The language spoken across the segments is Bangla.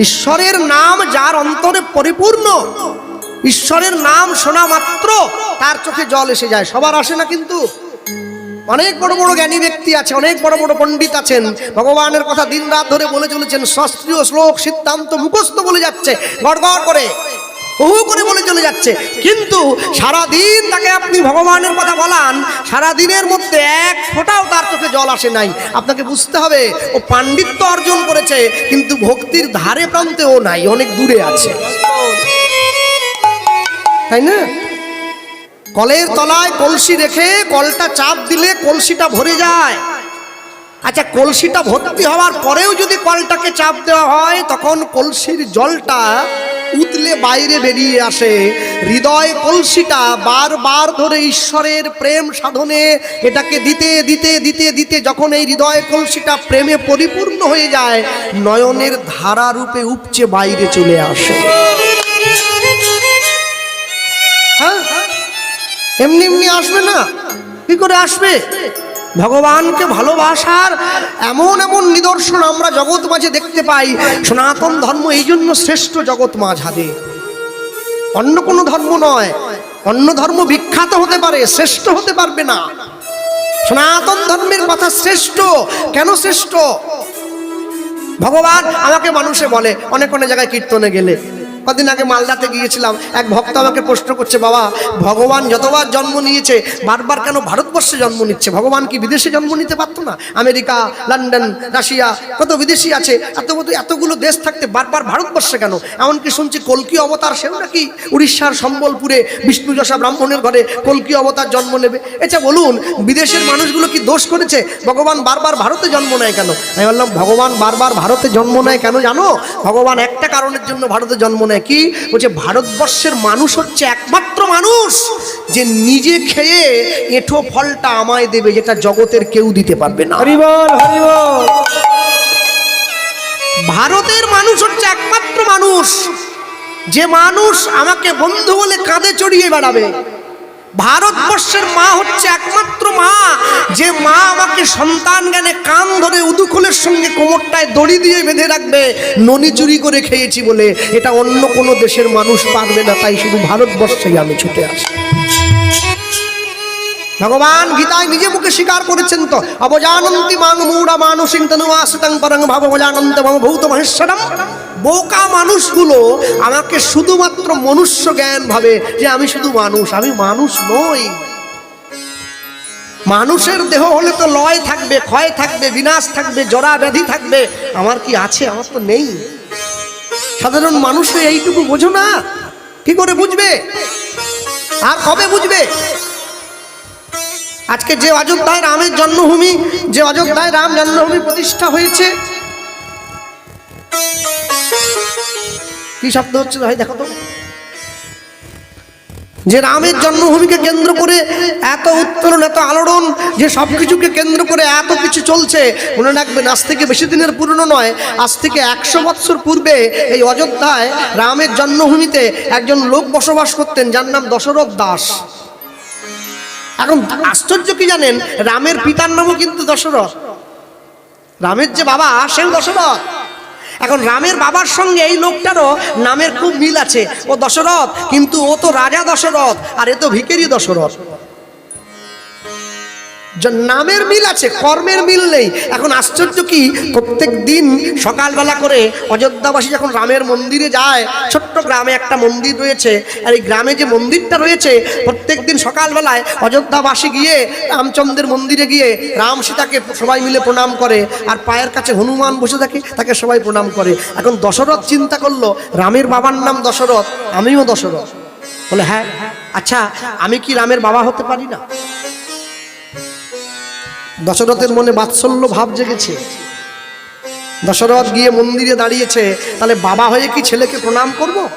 ঈশ্বরের নাম যার অন্তরে পরিপূর্ণ, ঈশ্বরের নাম শোনা মাত্র, তার চোখে জল এসে যায়। সবার আসে না কিন্তু। অনেক বড় বড় জ্ঞানী ব্যক্তি আছে, অনেক বড় বড় পণ্ডিত আছেন। ভগবানের কথা দিন রাত ধরে বলে চলেছেন, শাস্ত্রীয় শ্লোক সিদ্ধান্ত মুখস্থ বলে যাচ্ছে গড় করে। হু করে বলে চলে যাচ্ছে। কিন্তু সারা দিন তাকে আপনি ভগবানের কথা বলান সারা দিনের মধ্যে এক ফোঁটাও তার চোখে জল আসে নাই। আপনাকে বুঝতে হবে, ও পাণ্ডিত্য অর্জন করেছে, কিন্তু ভক্তির ধারে প্রান্তে ও নাই, অনেক দূরে আছে। তাই না? কলের তলায় কলসি রেখে কলটা চাপ দিলে কলসিটা ভরে যায়। আচ্ছা কলসিটা ভর্তি হওয়ার পরেও যদি কলটাকে চাপ দেওয়া হয়, তখন কলসির জলটা উতলে বাইরে বেরিয়ে আসে। হৃদয় কলসিটা বারবার ধরে ঈশ্বরের প্রেম সাধনে এটাকে দিতে দিতে দিতে দিতে যখন এই হৃদয় কলসিটা প্রেমে পরিপূর্ণ হয়ে যায়, নয়নের ধারা রূপে উপচে বাইরে চলে আসে। হ্যাঁ? এমনি এমনি আসবে না? কি করে আসবে? ভগবানকে ভালোবাসার এমন এমন নিদর্শন আমরা জগৎ মাঝে দেখতে পাই। সনাতন ধর্ম এই জন্য শ্রেষ্ঠ জগৎ মাঝাবে। অন্য কোনো ধর্ম নয়। অন্য ধর্ম বিখ্যাত হতে পারে, শ্রেষ্ঠ হতে পারবে না। সনাতন ধর্মের কথা শ্রেষ্ঠ, কেন শ্রেষ্ঠ? ভগবান আমাকে মানুষে বলে, অনেক অনেক জায়গায় কীর্তনে গেলে। কদিন আগে মালদাতে গিয়েছিলাম। এক ভক্ত আমাকে প্রশ্ন করছে, বাবা, ভগবান যতবার জন্ম নিয়েছে, বারবার কেন ভারতবর্ষে জন্ম নিচ্ছে? ভগবান কি বিদেশে জন্ম নিতে পারতো না? আমেরিকা, লন্ডন, রাশিয়া, কত বিদেশি আছে, এত এতগুলো দেশ থাকতে বারবার ভারতবর্ষে কেন? এমনকি শুনছি কলকি অবতার সেও নাকি উড়িষ্যার সম্বলপুরে বিষ্ণু যশা ব্রাহ্মণের ঘরে কলকি অবতার জন্ম নেবে। এটা বলুন, বিদেশের মানুষগুলো কি দোষ করেছে? ভগবান বারবার ভারতে জন্ম নেয় কেন? আমি বললাম, ভগবান বারবার ভারতে জন্ম নেয় কেন জানো? ভগবান একটা কারণের জন্য ভারতে জন্ম নেয়। কি বলছে ভারতবর্ষের মানুষ হচ্ছে একমাত্র মানুষ যে নিজে খেয়ে এঁঠো ফলটা আমায় দেবে যেটা জগতের কেউ দিতে পারবে না। হরিবল হরিবল ভারতের মানুষ হচ্ছে একমাত্র মানুষ যে মানুষ আমাকে বন্ধু বলে কাঁধে চড়িয়ে বেড়াবে। ভারতবর্ষের মা হচ্ছে একমাত্র মা। যে মা আমাকে সন্তান জ্ঞানে কান ধরে উদুকুলের সঙ্গে কোমরটায় দড়ি দিয়ে বেঁধে রাখবে, ননি চুরি করে খেয়েছি বলে। এটা অন্য কোনো দেশের মানুষ পারবে না, তাই শুধু ভারতবর্ষেই আমি ছুটে আসি। ভগবান গীতায় নিজে মুখে স্বীকার করেছেন তো। অবজানন্তি মাং মূঢ়া মানসিং তনুয়াসিতং পরং ভাব অবজানন্ত মম ভূত মহেশ্বরম বোকা মানুষগুলো আমাকে শুধুমাত্র মনুষ্য জ্ঞান ভাবে যে আমি শুধু মানুষ, আমি মানুষ নই। মানুষের দেহ হলে তো লয় থাকবে, ক্ষয় থাকবে, বিনাশ থাকবে, জরা ব্যাধি থাকবে। আমার কি আছে? আমার তো নেই। সাধারণ মানুষ এইটুকু বোঝো না। কি করে বুঝবে? আর কবে বুঝবে? আজকে যে অযোধ্যায় রামের জন্মভূমি, যে অযোধ্যায় রাম জন্মভূমি প্রতিষ্ঠা হয়েছে। কি শব্দ হচ্ছে ভাই, দেখো তো। যে রামের জন্মভূমিকে কেন্দ্র করে এত উত্তরণ এত আলোড়ন, যে সব কিছুকে কেন্দ্র করে এত কিছু চলছে, মনে রাখবেন, আজ থেকে বেশি দিনের পুরনো নয়, আজ থেকে একশো বৎসর পূর্বে এই অযোধ্যায় রামের জন্মভূমিতে একজন লোক বসবাস করতেন, যার নাম দশরথ দাস। এখন আশ্চর্য কি জানেন? রামের পিতার নামও কিন্তু দশরথ। রামের যে বাবা, সেও দশরথ। এখন রামের বাবার সঙ্গে এই লোকটারও নামের খুব মিল আছে। ও দশরথ, কিন্তু ও তো রাজা দশরথ, আর এ তো ভিকেরি দশরথ। নামের মিল আছে, কর্মের মিল নেই। এখন আশ্চর্য কি? প্রত্যেক দিন সকালবেলা করে অযোধ্যাবাসী যখন রামের মন্দিরে যায়, ছোট্ট গ্রামে একটা মন্দির রয়েছে। আর এই গ্রামে যে মন্দিরটা রয়েছে, প্রত্যেক দিন সকালবেলায় অযোধ্যাবাসী গিয়ে রামচন্দ্রের মন্দিরে গিয়ে রাম সীতাকে সবাই মিলে প্রণাম করে, আর পায়ের কাছে হনুমান বসে থাকে, তাকে সবাই প্রণাম করে। এখন দশরথ চিন্তা করল, রামের বাবার নাম দশরথ, আমিও দশরথ। বলে হ্যাঁ আচ্ছা আমি কি রামের বাবা হতে পারি না? দশরথের মনে বাৎসল্য ভাব জেগেছে। দশরথ গিয়ে মন্দিরে দাঁড়িয়েছে, তাহলে বাবা হয়ে কি ছেলেকে প্রণাম করব?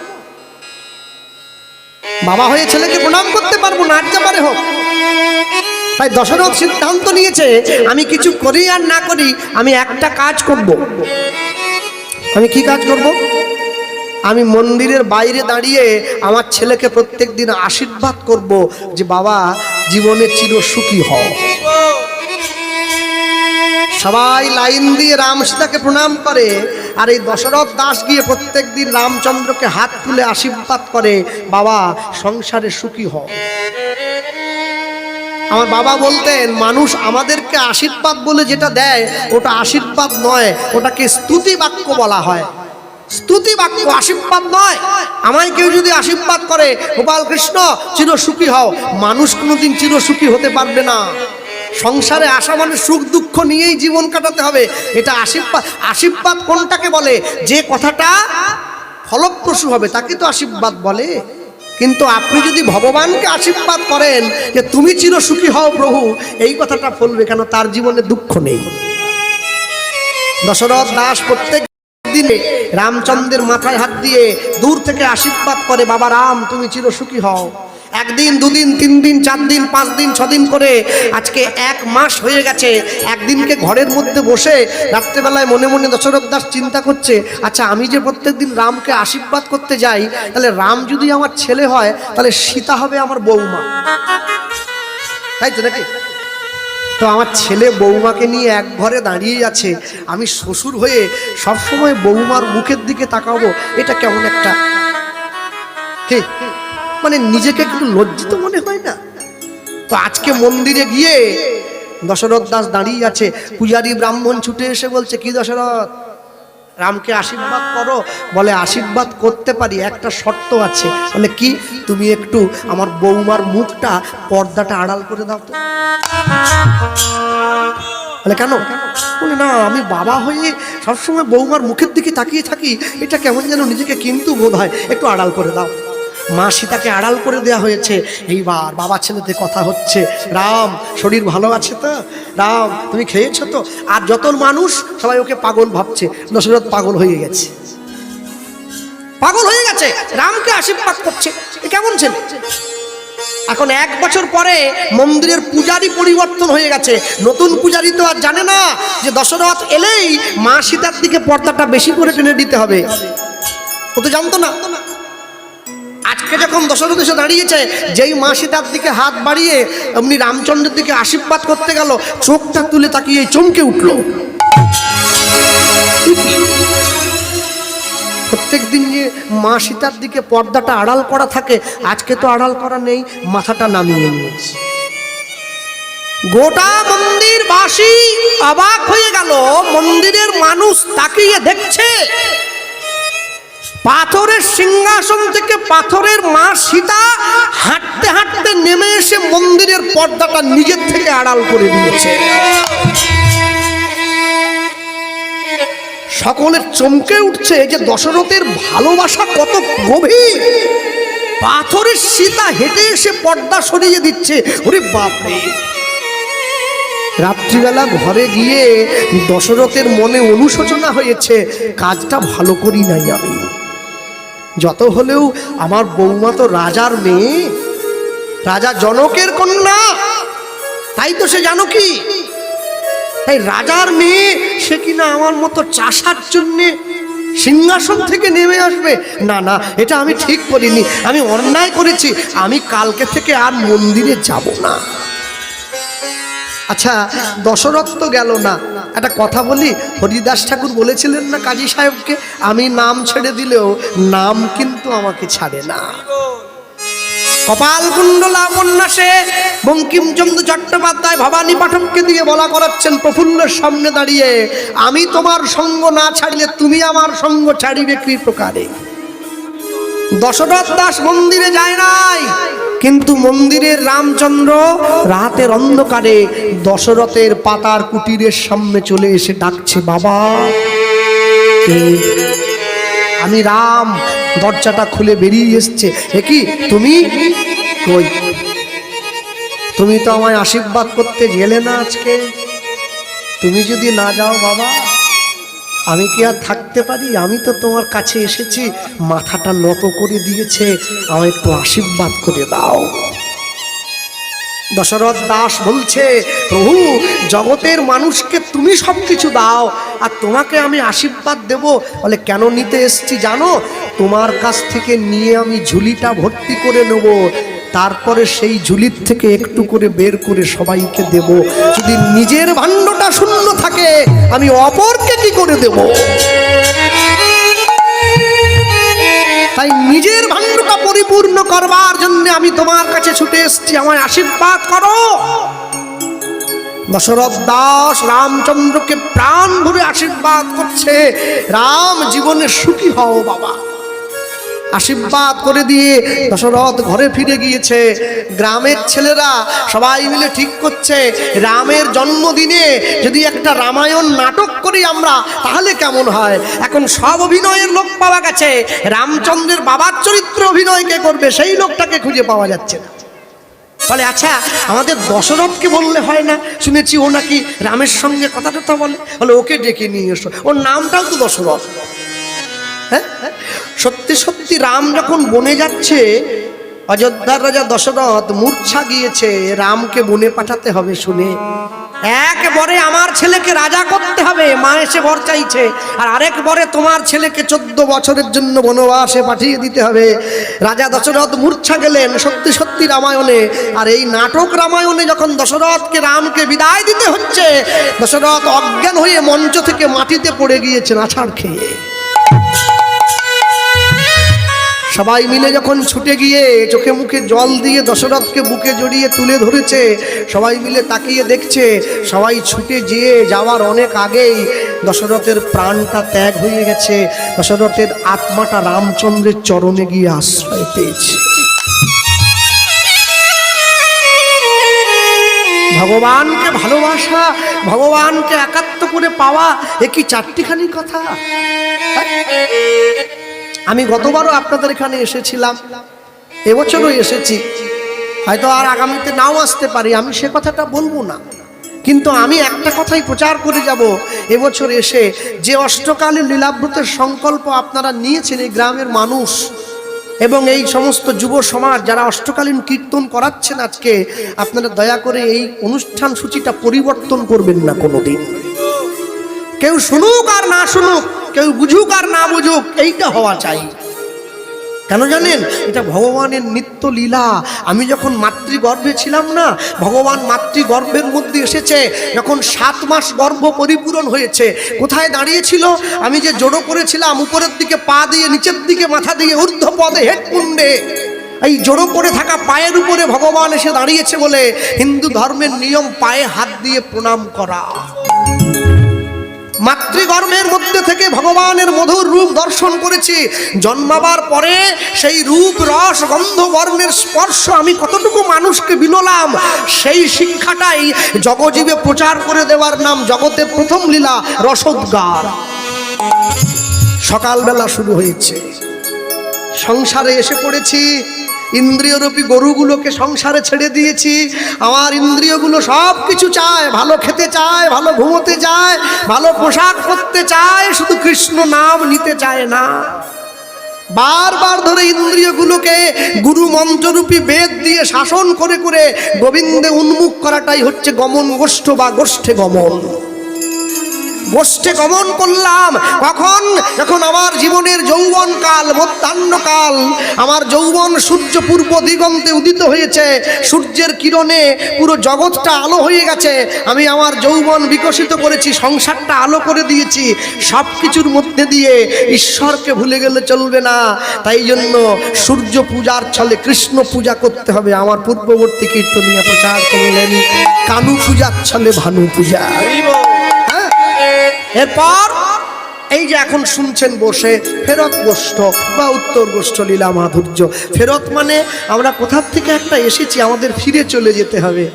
বাবা হয়ে ছেলেকে প্রণাম করতে পারব না যা পারে হোক। তাই দশরথ সিদ্ধান্ত নিয়েছে, আমি কিছু করি আর না করি, আমি একটা কাজ করব। আমি কি কাজ করব? আমি মন্দিরের বাইরে দাঁড়িয়ে আমার ছেলেকে প্রত্যেক দিন আশীর্বাদ করব যে, বাবা, জীবনে চির সুখী হও। সবাই লাইন দিয়ে রাম সীতাকে প্রণাম করে আর এই দশরথ দাস গিয়ে প্রত্যেক দিন রামচন্দ্রকে হাত তুলে আশীর্বাদ করে, বাবা, সংসারে সুখী হও। আমার বাবা বলতেন, মানুষ আমাদেরকে আশীর্বাদ বলে যেটা দেয়, ওটা আশীর্বাদ নয়, ওটাকে স্তুতি বাক্য বলা হয়। স্তুতি বাক্য, আশীর্বাদ নয়। আমায় কেউ যদি আশীর্বাদ করে, গোপাল কৃষ্ণ চির সুখী হও। মানুষ কোনোদিন চির সুখী হতে পারবে না। সংসারে আসা মানে সুখ দুঃখ নিয়েই জীবন কাটাতে হবে। এটা আশীর্বাদ আশীর্বাদ কোনটাকে বলে? যে কথাটা ফলপ্রসূ হবে, তাকে তো আশীর্বাদ বলে। কিন্তু আপনি যদি ভগবানকে আশীর্বাদ করেন যে তুমি চির সুখী হও প্রভু, এই কথাটা ফলবে কেন? তার জীবনে দুঃখ নেই। দশরথ দাস প্রত্যেক দিনে রামচন্দ্রের মাথায় হাত দিয়ে দূর থেকে আশীর্বাদ করে, বাবা রাম, তুমি চির সুখী হও। একদিন, দুদিন তিন দিন চার দিন পাঁচ দিন ছদিন করে আজকে এক মাস হয়ে গেছে। একদিনকে ঘরের মধ্যে বসে রাত্রেবেলায় মনে মনে দশরথ দাস চিন্তা করছে আচ্ছা আমি যে প্রত্যেকদিন রামকে আশীর্বাদ করতে যাই, তাহলে রাম যদি আমার ছেলে হয়, তাহলে সীতা হবে আমার বৌমা। তাই তো নাকি? তো আমার ছেলে বৌমাকে নিয়ে এক ঘরে দাঁড়িয়ে আছে। আমি শ্বশুর হয়ে সবসময় বৌমার মুখের দিকে তাকাবো, এটা কেমন একটা কে? মানে নিজেকে একটু লজ্জিত মনে হয় না? তো আজকে মন্দিরে গিয়ে দশরথ দাস দাঁড়িয়ে আছে। পূজারী ব্রাহ্মণ ছুটে এসে বলছে, কি দশরথ? রামকে আশীর্বাদ করো। বলে, আশীর্বাদ করতে পারি, একটা শর্ত আছে। বলে, কি? তুমি একটু আমার বৌমার মুখটা পর্দাটা আড়াল করে দাও তো। বলে, কেন? বলে, না, আমি বাবা হয়ে সবসময় বৌমার মুখের দিকে তাকিয়ে থাকি। এটা কেমন যেন নিজেকে কিন্তু বোধ হয়, একটু আড়াল করে দাও। মা সীতাকে আড়াল করে দেওয়া হয়েছে। এইবার বাবা ছেলেতে কথা হচ্ছে, রাম, শরীর ভালো আছে তো? রাম, তুমি খেয়েছো তো? আর যত মানুষ, সবাই ওকে পাগল ভাবছে দশরথ পাগল হয়ে গেছে। পাগল হয়ে গেছে? রামকে আশীর্বাদ করছে। কেমন ছেলে? এখন এক বছর পরে মন্দিরের পূজারি পরিবর্তন হয়ে গেছে। নতুন পূজারি তো আর জানে না যে দশরথ এলেই মা সীতার দিকে পর্দাটা বেশি করে টেনে দিতে হবে। ও তো জানতো না। আজকে যখন দশরথ দাঁড়িয়েছে, যেই মা সীতার দিকে হাত বাড়িয়ে এমনি রামচন্দ্রের দিকে আশীর্বাদ করতে গেল, চোখটা তুলে তাকিয়ে চমকে উঠল। প্রত্যেক দিন যে মা সীতার দিকে পর্দাটা আড়াল করা থাকে, আজকে তো আড়াল করা নেই, মাথাটা নামিয়ে নিয়েছে। গোটা মন্দির বাসী অবাক হয়ে গেল, মন্দিরের মানুষ তাকিয়ে দেখছে। পাথরের সিংহাসন থেকে পাথরের মা সীতা হাঁটতে হাঁটতে নেমে এসে মন্দিরের পর্দাটা নিজের থেকে আড়াল করে দিয়েছে সকলের চমকে উঠছে যে দশরথের ভালোবাসা কত গভীর। পাথরের সীতা হেঁটে এসে পর্দা সরিয়ে দিচ্ছে। ওরে বাপরে। রাত্রিবেলা ঘরে গিয়ে দশরথের মনে অনুশোচনা হয়েছে, কাজটা ভালো করি নাই আমি। যত হলেও আমার বৌমা তো রাজার মেয়ে, রাজা জনকের কন্যা। তাই তো সে জানো কি? তাই রাজার মেয়ে, সে কিনা আমার মতো চাষার জন্যে সিংহাসন থেকে নেমে আসবে। না না, এটা আমি ঠিক করিনি। আমি অন্যায় করেছি। আমি কালকে থেকে আর মন্দিরে যাব না। আচ্ছা দশরথ তো গেল না। একটা কথা বলি, হরিদাস ঠাকুর বলেছিলেন না কাজী সাহেবকে, আমি নাম ছেড়ে দিলেও নাম কিন্তু আমাকে ছাড়ে না। কপাল কুণ্ডলা উপন্যাসে বঙ্কিমচন্দ্র চট্টোপাধ্যায় ভবানী পাঠককে দিয়ে বলা করাচ্ছেন, প্রফুল্লের সামনে দাঁড়িয়ে আমি তোমার সঙ্গ না ছাড়লে তুমি আমার সঙ্গ ছাড়িবে কি প্রকারে? দশরথ দাস মন্দিরে যায় নাই। কিন্তু মন্দিরের রামচন্দ্র রাতের অন্ধকারে দশরথের পাতার কুটিরের সামনে চলে এসে ডাকছে, বাবা আমি রাম। দরজাটা খুলে বেরিয়ে এসছে। এ কি, তুমি? কই? তুমি তো আমায় আশীর্বাদ করতে গেলে না আজকে। তুমি যদি না যাও, বাবা আমি কি আর থাকতে পারি? আমি তো তোমার কাছে এসেছি, মাথাটা নত করে দিয়েছে, আমায় একটু আশীর্বাদ করে দাও। দশরথ দাস বলছে, প্রভু, জগতের মানুষকে তুমি সব কিছু দাও, আর তোমাকে আমি আশীর্বাদ দেব। বলে, কেন নিতে এসছি জানো? তোমার কাছ থেকে নিয়ে আমি ঝুলিটা ভর্তি করে নেব। তারপরে সেই ঝুলির থেকে একটু করে বের করে সবাইকে দেব। যদি নিজের ভাণ্ডটা শূন্য থাকে, আমি অপরকে কি করে দেব? তাই নিজের ভাণ্ডটা পরিপূর্ণ করবার জন্য আমি তোমার কাছে ছুটে এসেছি। আমায় আশীর্বাদ করো। দশরথ দাস রামচন্দ্রকে প্রাণ ভরে আশীর্বাদ করছে। রাম জীবনে সুখী হও বাবা। আশীর্বাদ করে দিয়ে দশরথ ঘরে ফিরে গিয়েছে। গ্রামের ছেলেরা সবাই মিলে ঠিক করছে, রামের জন্মদিনে যদি একটা রামায়ণ নাটক করি আমরা, তাহলে কেমন হয়? এখন সব অভিনয়ের লোক পাওয়া গেছে। রামচন্দ্রের বাবার চরিত্র অভিনয় কে করবে, সেই লোকটাকে খুঁজে পাওয়া যাচ্ছে না। বলে আচ্ছা আমাদের দশরথকে বললে হয় না? শুনেছি ও নাকি রামের সঙ্গে কথা টথা বলে। বলে, ওকে ডেকে নিয়ে এসো। ওর নামটাও তো দশরথ। হ্যাঁ? সত্যি সত্যি রাম যখন বনে যাচ্ছে, অযোধ্যার রাজা দশরথ মূর্ছা গিয়েছে, রামকে বনে পাঠাতে হবে শুনে। একবারে আমার ছেলেকে রাজা করতে হবে, মা এসে বর চাইছে। আর আরেক বরে তোমার ছেলেকে চোদ্দ বছরের জন্য বনবাসে পাঠিয়ে দিতে হবে। রাজা দশরথ মূর্ছা গেলেন সত্যি সত্যি রামায়ণে। আর এই নাটক রামায়ণে যখন দশরথকে রামকে বিদায় দিতে হচ্ছে, দশরথ অজ্ঞান হয়ে মঞ্চ থেকে মাটিতে পড়ে গিয়েছেন আছাড় খেয়ে। সবাই মিলে যখন ছুটে গিয়ে চোখে মুখে জল দিয়ে দশরথকে বুকে জড়িয়ে তুলে ধরেছে, সবাই মিলে তাকিয়ে দেখছে, সবাই ছুটে যেয়ে যাওয়ার অনেক আগেই দশরথের প্রাণটা ত্যাগ হয়ে গেছে। দশরথের আত্মাটা রামচন্দ্রের চরণে গিয়ে আশ্রয় পেয়েছে। ভগবানকে ভালোবাসা, ভগবানকে একাত্ম করে পাওয়া, এ কি চারটিখানি কথা? আমি গতবারও আপনাদের এখানে এসেছিলাম। এবছরও এসেছি। হয়তো আর আগামীতে নাও আসতে পারি, আমি সে কথাটা বলব না। কিন্তু আমি একটা কথাই প্রচার করে যাব, এবছর এসে যে অষ্টকালীন লীলাব্রতের সংকল্প আপনারা নিয়েছেন এই গ্রামের মানুষ এবং এই সমস্ত যুব সমাজ যারা অষ্টকালীন কীর্তন করাচ্ছেন আজকে, আপনারা দয়া করে এই অনুষ্ঠান সূচিটা পরিবর্তন করবেন না কোনোদিন। কেউ শুনুক আর না শুনুক কেউ বুঝুক আর না বুঝুক, এইটা হওয়া চাই। কেন জানেন? এটা ভগবানের নিত্য লীলা। আমি যখন মাতৃগর্ভে ছিলাম না, ভগবান মাতৃগর্ভের মধ্যে এসেছে, যখন সাত মাস গর্ভ পরিপূরণ হয়েছে, কোথায় দাঁড়িয়েছিল? আমি যে জড়ো করেছিলাম, উপরের দিকে পা দিয়ে, নিচের দিকে মাথা দিয়ে ঊর্ধ্ব পদে হেডকুণ্ডে, এই জড়ো করে থাকা পায়ের উপরে ভগবান এসে দাঁড়িয়েছে বলে হিন্দু ধর্মের নিয়ম, পায়ে হাত দিয়ে প্রণাম করা। মাতৃগর্ভের মধ্যে থেকে ভগবানের মধুর রূপ দর্শন করেছি। জন্মাবার পরে সেই রূপ, রস, গন্ধ, বর্ণের স্পর্শ আমি কতটুকু মানুষকে বিনোলাম, সেই শিক্ষাটাই জগজীবে প্রচার করে দেওয়ার নাম জগতে প্রথম লীলা রসোদ্গার। সকালবেলা শুরু হয়েছে। সংসারে এসে পড়েছি ইন্দ্রিয়রূপী গরুগুলোকে সংসারে ছেড়ে দিয়েছি। আমার ইন্দ্রিয়গুলো সব কিছু চায়, ভালো খেতে চায়, ভালো ঘুমোতে চায়, ভালো পোশাক পরতে চায়, শুধু কৃষ্ণ নাম নিতে চায় না। বারবার ধরে ইন্দ্রিয়গুলোকে গুরু মন্ত্ররূপী বেদ দিয়ে শাসন করে করে গোবিন্দে উন্মুখ করাটাই হচ্ছে গমন গোষ্ঠ বা গোষ্ঠে গমন। গোষ্ঠে গমন করলাম। কখন? যখন আমার জীবনের যৌবন কাল মধ্যাহ্নকাল আমার যৌবন সূর্য পূর্ব দিগন্তে উদিত হয়েছে। সূর্যের কিরণে পুরো জগৎটা আলো হয়ে গেছে। আমি আমার যৌবন বিকশিত করেছি, সংসারটা আলো করে দিয়েছি। সব কিছুর মধ্যে দিয়ে ঈশ্বরকে ভুলে গেলে চলবে না। তাই জন্য সূর্য পূজার ছলে কৃষ্ণ পূজা করতে হবে। আমার পূর্ববর্তী কীর্তনীয় প্রচার করলেন কানু পূজার ছলে ভানু পূজা? এরপর এই যে এখন শুনছেন বসে, ফেরত গোষ্ঠ বা উত্তর গোষ্ঠ লীলা মাধুর্য। ফেরত মানে আমরা কোথার থেকে একটা এসেছি, আমাদের ফিরে চলে যেতে হবে।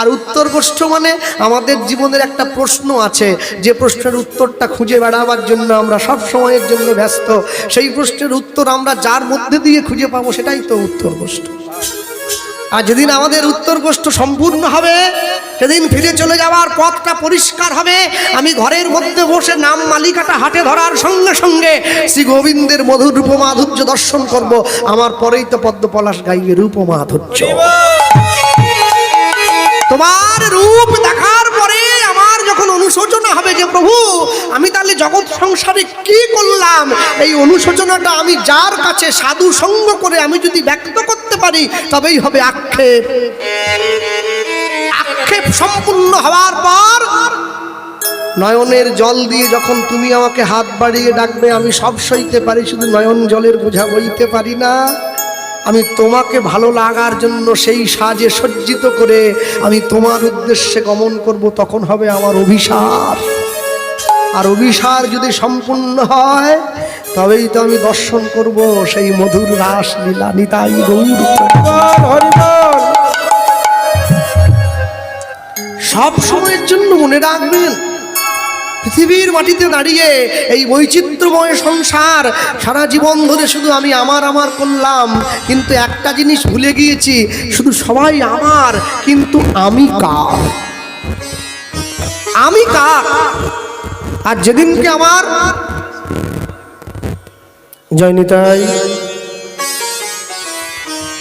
আর উত্তর গোষ্ঠ মানে আমাদের জীবনের একটা প্রশ্ন আছে, যে প্রশ্নের উত্তরটা খুঁজে বেড়াবার জন্য আমরা সব সময়ের জন্য ব্যস্ত। সেই প্রশ্নের উত্তর আমরা যার মধ্যে দিয়ে খুঁজে পাবো সেটাই তো উত্তর গোষ্ঠ। আর যেদিন আমাদের উত্তর গোষ্ঠ সম্পূর্ণ হবে সেদিন ফিরে চলে যাওয়ার পথটা পরিষ্কার হবে। আমি ঘরের মধ্যে বসে নাম মালিকাটা হাটে ধরার সঙ্গে সঙ্গে শ্রী গোবিন্দের মধুর রূপমাধুর্য দর্শন করব। আমার পরেই তো পদ্ম পলাশ গাইবে রূপমাধুর্য। তোমার রূপ দেখার পরে আমার যখন অনুশোচনা হবে যে প্রভু, আমি তাহলে জগৎ সংসারে কি করলাম? এই অনুশোচনাটা আমি যার কাছে সাধু সঙ্গ করে আমি যদি ব্যক্ত করতে পারি, তবেই হবে আক্ষেপ। আক্ষেপ সম্পূর্ণ হওয়ার পর নয়নের জল দিয়ে যখন তুমি আমাকে হাত বাড়িয়ে ডাকবে, আমি সব সইতে পারি, শুধু নয়ন জলের বোঝা বইতে পারি না। আমি তোমাকে ভালো লাগার জন্য সেই সাজে সজ্জিত করে আমি তোমার উদ্দেশ্যে গমন করব, তখন হবে আমার অভিসার। আর অভিসার যদি সম্পূর্ণ হয়, তবেই তো আমি দর্শন করব সেই মধুর রাস লীলা নিতাই গৌর। সব সময়ের জন্য মনে রাখবেন, পৃথিবীর মাটিতে দাঁড়িয়ে এই বৈচিত্র্যময় সংসার সারা জীবন ধরে শুধু আমি আমার আমার করলাম, কিন্তু একটা জিনিস ভুলে গিয়েছি, শুধু সবাই আমার, কিন্তু আমি কার? আমি কার? আর যেদিনকে আমার জয়নিতাই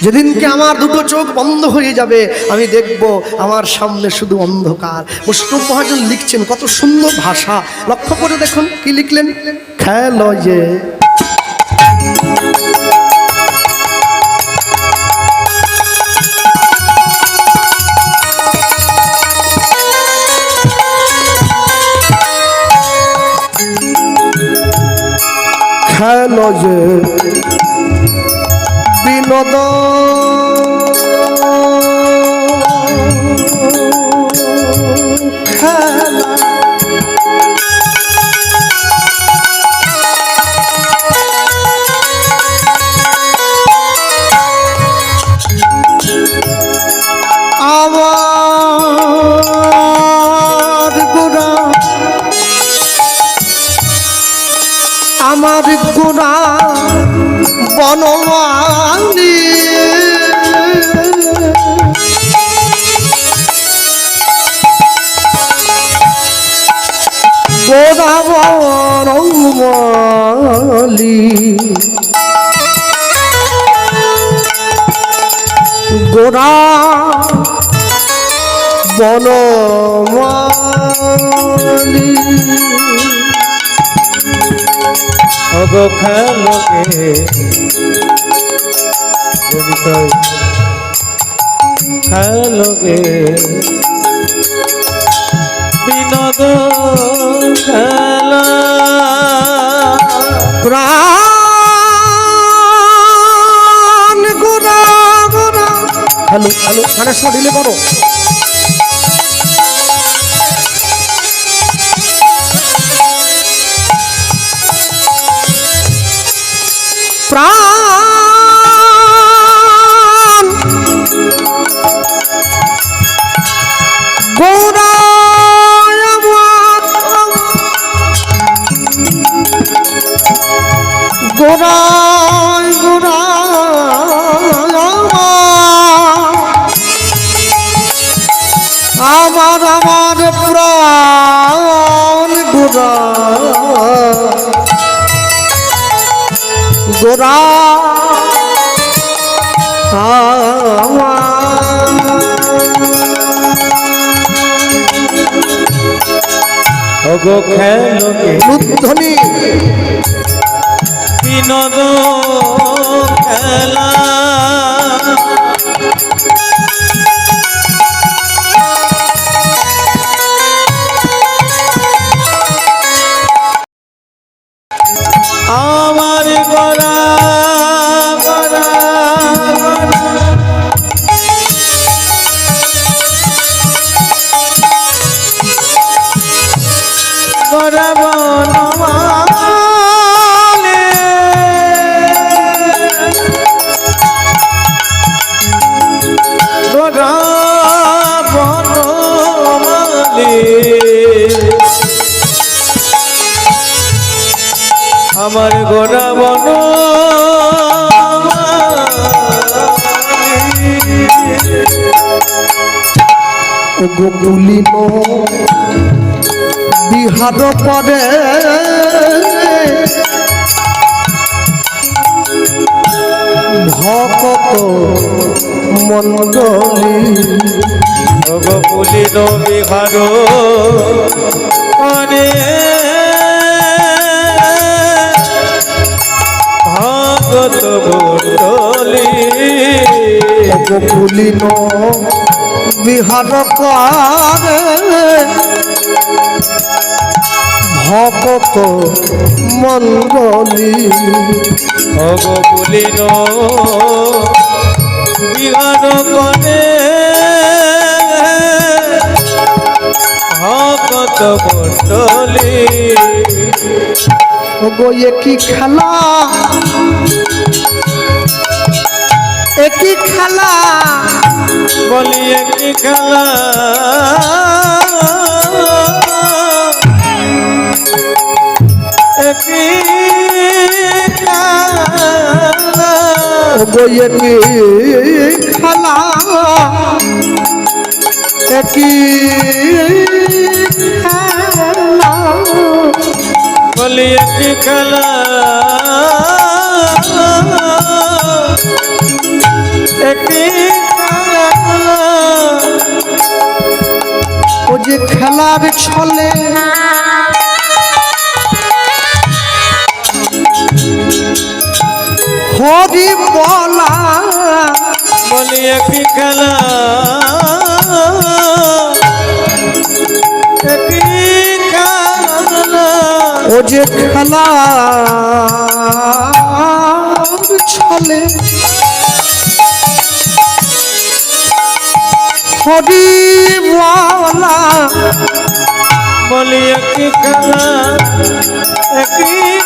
যেদিনকে আমার দুটো চোখ বন্ধ হয়ে যাবে, আমি দেখব আমার সামনে শুধু অন্ধকার। বৈষ্ণব মহাজন লিখছেন, কত সুন্দর ভাষা। লক্ষ্য করে দেখুন, কি লিখলেন? খেল যে খেল বনমালী গোড়া বনমালী। খেলোকে খেলোকে বিনোদ খেলা প্রাণ গোরা গোড়া হ্যালো হ্যালো মানে সরিলে করো অগো খেলোকে বিনোদ খেলা? গোকুলিন বিহার পরে ভকত মন্ডলী গোকুলিন বিহার পরে ভকত মন্ডলী গোকুলিন বিহার করে ভকত মন্ডলী। অগপুলিন বিহার করে ভকত মণ্ডলী ওগো একই খেলা। একই খেলা। বলি একটি খেলা। একটি খেলা। ওগো একই খেলা। একই খেলা। বলি একটি খেলা। একটি খেলা ও যে খেলার ছলে হরি বলা বলি একটি খেলা। খেলা। ও যে খেলার ছলে হরি বলা বলি এক খেলা একই